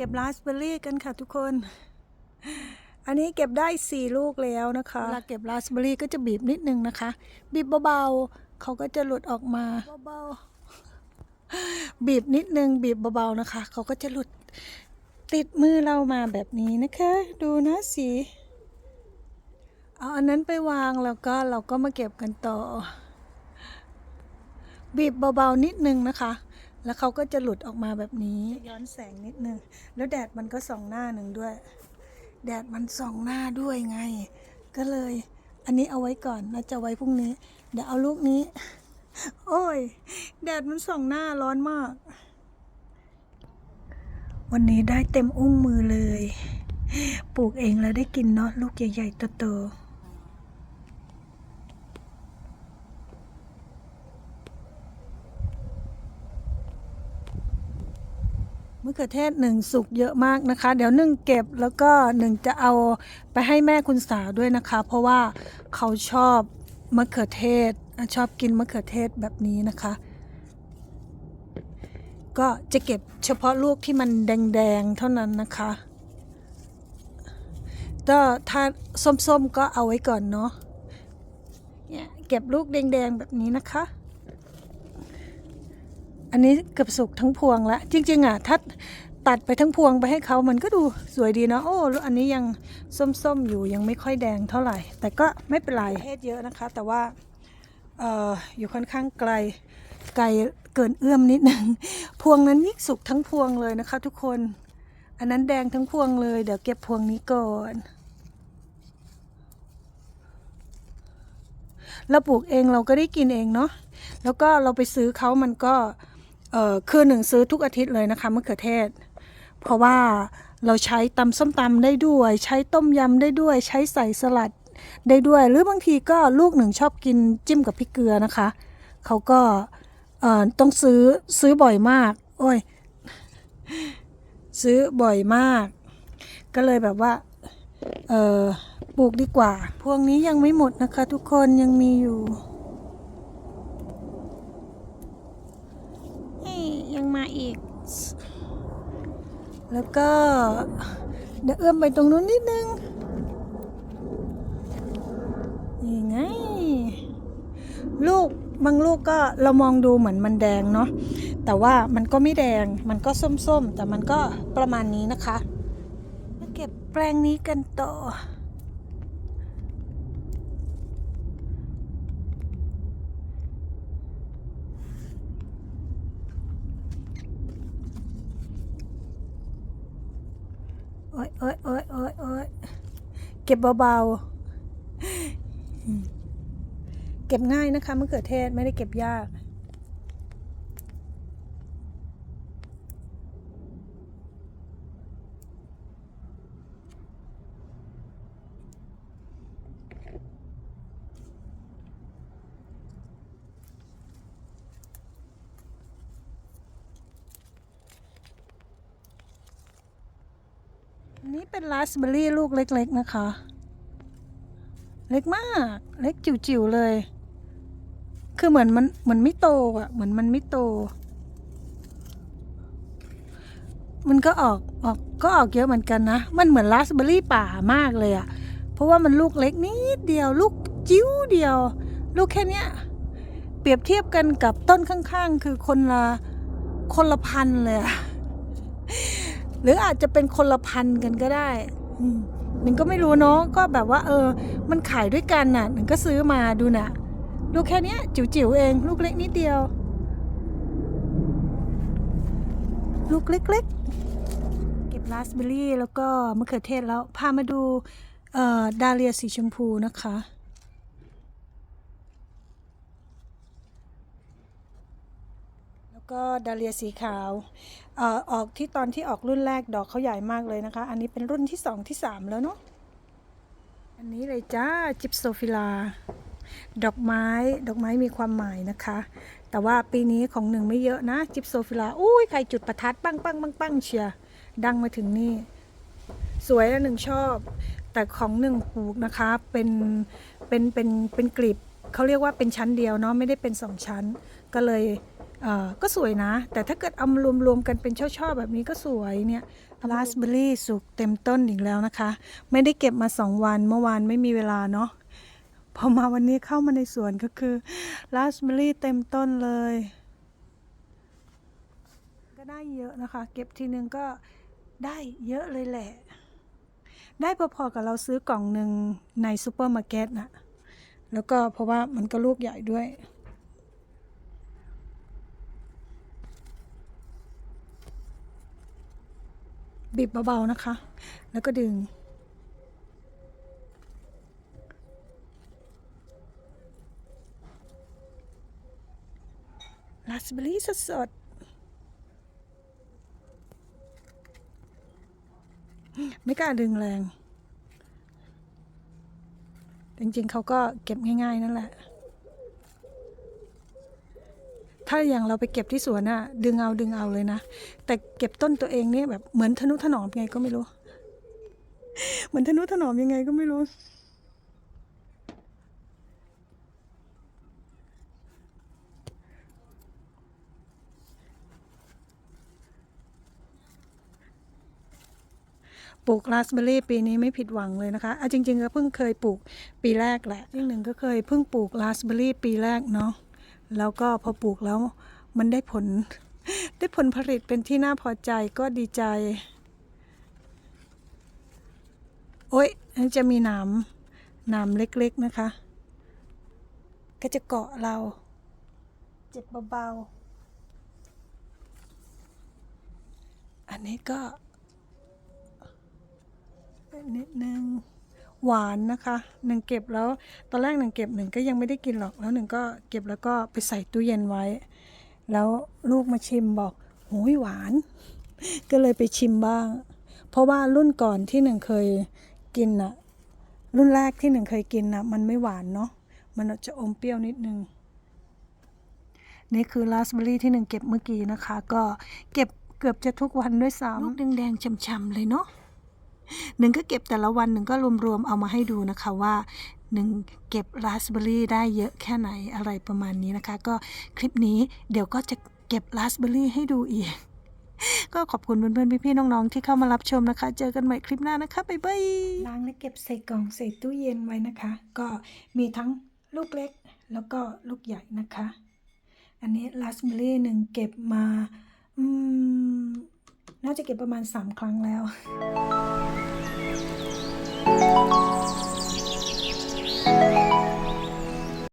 เก็บราสเบอร์รี่กันค่ะทุกคน อันนี้เก็บได้สี่ลูกแล้วนะคะเวลาเก็บราสเบอร์รี่ก็จะบีบนิดนึงนะคะ บีบเบาๆเขาก็จะหลุดออกมาเบาๆบีบนิดนึง บีบเบาๆนะคะ เขาก็จะหลุดติดมือเรามาแบบนี้นะคะ ดูนะสีเอาอันนั้นไปวางแล้วก็เราก็มาเก็บกันต่อ บีบเบาๆนิดนึงนะคะ แล้วเขาก็จะหลุดออกมาแบบนี้ย้อนแสงนิดนึง แล้วแดดมันก็ส่องหน้าหนึ่งด้วย แดดมันส่องหน้าด้วยไง ก็เลย อันนี้เอาไว้ก่อนนะจะไว้พรุ่งนี้ เดี๋ยวเอาลูกนี้ โอ้ย แดดมันส่องหน้าร้อนมาก วันนี้ได้เต็มอุ้งมือเลย ปลูกเองแล้วได้กินเนาะลูกใหญ่ๆโตๆะเขือเทศหนึ่งสุกเยอะมากนะคะ เดี๋ยวหนึ่งเก็บแล้วก็หนึ่งจะเอาไปให้แม่คุณสาวด้วยนะคะ เพราะว่าเขาชอบมะเขือเทศชอบกินมะเขือเทศแบบนี้นะคะ ก็จะเก็บเฉพาะลูกที่มันแดงๆเท่านั้นนะคะก็ถ้าส้มๆก็เอาไว้ก่อนเนาะเนี่ยเก็บลูกแดงๆแบบนี้นะคะ อันนี้เกือบสุกทั้งพวงแล้วจริง ๆ อะถ้าตัดไปทั้งพวงไปให้เขามันก็ดูสวยดีเนาะโอ้แล้วอันนี้ยังส้มๆอยู่ยังไม่ค่อยแดงเท่าไหร่ แต่ก็ไม่เป็นไรเพศเยอะนะคะ แต่ว่าเอ่ออยู่ค่อนข้างไกลไกลเกินเอื้อมนิดนึงพวงนั้นนี่สุกทั้งพวงเลยนะคะ ทุกคน อันนั้นแดงทั้งพวงเลย เดี๋ยวเก็บพวงนี้ก่อนเราปลูกเองเราก็ได้กินเองเนาะแล้วก็เราไปซื้อเขามันก็ เอ่อคือหนึ่งซื้อทุกอาทิตย์เลยนะคะมะเขือเทศ เพราะว่าเราใช้ตำส้มตำได้ด้วย ใช้ต้มยำได้ด้วย ใช้ใส่สลัดได้ด้วย หรือบางทีก็ลูกหนึ่งชอบกินจิ้มกับพริกเกลือนะคะ เขาก็เอ่อต้องซื้อซื้อบ่อยมาก โอ้ย ซื้อบ่อยมาก ก็เลยแบบว่าเอ่อปลูกดีกว่า พวงนี้ยังไม่หมดนะคะ ทุกคนยังมีอยู่ นี่ยังมา อีก แล้วก็เดี๋ยวเอื้อมไปตรงนู้นนิดนึงนี่ไง ลูกบางลูกก็เรามองดูเหมือนมันแดงเนาะแต่ว่ามันก็ไม่แดงมันก็ส้มๆ แต่มันก็ประมาณนี้นะคะ มาเก็บแปลงนี้กันต่อ อ้ยโอ้ยโอ้ยโอ้ยโอ้ยเก็บเบาๆ เก็บง่ายนะคะมะเขือเทศไม่ได้เก็บยาก นี้เป็นราสเบอร์รี่ลูกเล็ก ๆ นะคะ เล็กมาก เล็กจิ๋วๆเลย คือเหมือนมันเหมือนไม่โตอะ เหมือนมันไม่โต มันก็ออกออกก็ออกเยอะเหมือนกันนะ มันเหมือนราสเบอร์รี่ป่ามากเลยอะ เพราะว่ามันลูกเล็กนิดเดียวลูกจิ้วเดียว ลูกแค่เนี้ยเปรียบเทียบกันกับต้นข้าง ๆ คือคนละคนละพันเลยอะ หรืออาจจะเป็นคนละพันกันก็ได้หนึ่งก็ไม่รู้เนาะก็แบบว่า เออ มันขายด้วยกันน่ะหนึ่งก็ซื้อมาดูน่ะลูกแค่นี้จิ๋วๆเองลูกเล็กนิดเดียว ลูกเล็กๆ เก็บราสเบอร์รี่แล้วก็มะเขือเทศแล้วพามาดูเอ่อดาเลียสีชมพูนะคะ แล้ว ก็ดาเลียสีขาวเอ่อออกที่ตอนที่ออกรุ่นแรกดอกเขาใหญ่มากเลยนะคะ อันนี้เป็นรุ่นที่สองที่สามแล้วเนาะอันนี้เลยจ้าจิปโซฟิลา ดอกไม้ดอกไม้มีความหมายนะคะ แต่ว่าปีนี้ของหนึ่งไม่เยอะนะ จิปโซฟิลาอุ้ยใครจุดประทัดปังปังปังปังเชียร์ดังมาถึงนี่ สวยและหนึ่งชอบ แต่ของหนึ่งปลูกนะคะเป็นเป็นเป็นเป็นกลีบเขาเรียกว่าเป็นชั้นเดียวเนาะไม่ได้เป็นสองชั้นก็เลย ก็สวยนะ แต่ถ้าเกิดเอามารวมๆกันเป็นช่อๆแบบนี้ก็สวยเนี่ยราสเบอร์รี่สุกเต็มต้นอีกแล้วนะคะ ไม่ได้เก็บมาสองวันเมื่อวานไม่มีเวลาเนาะพอมาวันนี้เข้ามาในสวนก็คือราสเบอร์รี่เต็มต้นเลย ก็ได้เยอะนะคะ เก็บทีนึงก็ได้เยอะเลยแหละ ได้พอๆกับเราซื้อกล่องหนึ่งในซูเปอร์มาร์เก็ตนะแล้วก็เพราะว่ามันก็ลูกใหญ่ด้วย บีบเบาๆนะคะ แล้วก็ดึง ราสเบอร์รี่สดๆ ไม่กล้าดึงแรง จริงๆ เขาก็เก็บง่าย ๆ นั่นแหละ ถ้าอย่างเราไปเก็บที่สวนอะดึงเอาดึงเอาเลยนะ แต่เก็บต้นตัวเองเนี่ยแบบเหมือนทนุถนอมไงก็ไม่รู้ เหมือนทนุถนอมยังไงก็ไม่รู้ปลูกราสเบอร์รี่ปีนี้ไม่ผิดหวังเลยนะคะอะจริง ๆ ก็เพิ่งเคยปลูกปีแรกแหละที่หนึ่งก็เคยเพิ่งปลูกราสเบอร์รี่ปีแรกเนาะ แล้วก็พอปลูกแล้วมันได้ผล ได้ผลผลิตเป็นที่น่าพอใจก็ดีใจ โอ้ยอันจะมีหนามหนามเล็กๆนะคะ ก็จะเกาะเรา เจ็บเบาๆ อันนี้ก็นิดนึง หวานนะคะหนึ่งเก็บแล้วตอนแรกหนึ่งเก็บหนึ่งก็ยังไม่ได้กินหรอกแล้วหนึ่งก็เก็บแล้วก็ไปใส่ตู้เย็นไว้ แล้วลูกมาชิมบอกโหยหวาน ก็เลยไปชิมบ้าง เพราะว่ารุ่นก่อนที่หนึ่งเคยกินน่ะรุ่นแรกที่หนึ่งเคยกินน่ะมันไม่หวานเนาะมันจะอมเปรี้ยวนิดนึงนี่คือราสเบอร์รี่ที่หนึ่งเก็บเมื่อกี้นะคะ ก็เก็บเกือบจะทุกวันด้วยซ้ำลูกแดงๆช่ำๆเลยเนาะ หนึ่งก็เก็บแต่ละวันหนึ่งก็รวมๆเอามาให้ดูนะคะว่าหนึ่งเก็บราสเบอร์รี่ได้เยอะแค่ไหนอะไรประมาณนี้นะคะ ก็คลิปนี้เดี๋ยวก็จะเก็บราสเบอร์รี่ให้ดูอีก ก็ขอบคุณเพื่อนๆพี่ๆน้องๆที่เข้ามารับชมนะคะ เจอกันใหม่คลิปหน้านะคะบ๊ายบายล้างและเก็บใส่กล่องใส่ตู้เย็นไว้นะคะ ก็มีทั้งลูกเล็กแล้วก็ลูกใหญ่นะคะ อันนี้ราสเบอร์รี่หนึ่งเก็บมาอืม น่าจะเก็บประมาณ 3 ครั้งแล้ว